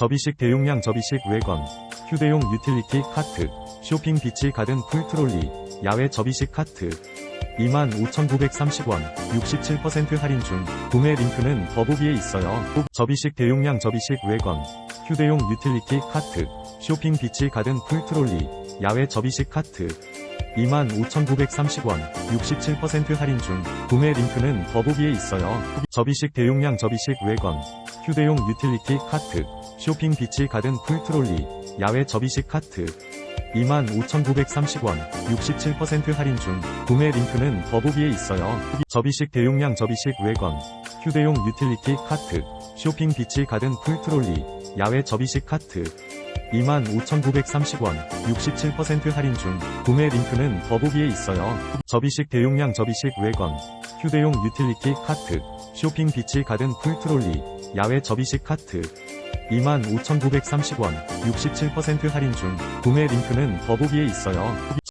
접이식 대용량 접이식 외건, 휴대용 유틸리티 카트, 쇼핑 비치 가든 풀 트롤리, 야외 접이식 카트, 25,930원, 67% 할인 중, 구매 링크는 더보기에 있어요. 접이식 대용량 접이식 외건, 휴대용 유틸리티 카트, 쇼핑 비치 가든 풀 트롤리, 야외 접이식 카트, 25,930원, 67% 할인 중, 구매 링크는 더보기에 있어요. 접이식 대용량 접이식 외건, 휴대용 유틸리티 카트, 쇼핑 비치 가든 풀 트롤리, 야외 접이식 카트, 25,930원, 67% 할인 중, 구매 링크는 더보기에 있어요. 접이식 대용량 접이식 외건, 휴대용 유틸리티 카트, 쇼핑 비치 가든 풀 트롤리, 야외 접이식 카트, 25,930원, 67% 할인 중, 구매 링크는 더보기에 있어요. 접이식 대용량 접이식 외건, 휴대용 유틸리티 카트, 쇼핑 비치 가든 풀 트롤리, 야외 접이식 카트, 25,930원, 67% 할인 중, 구매 링크는 더보기에 있어요.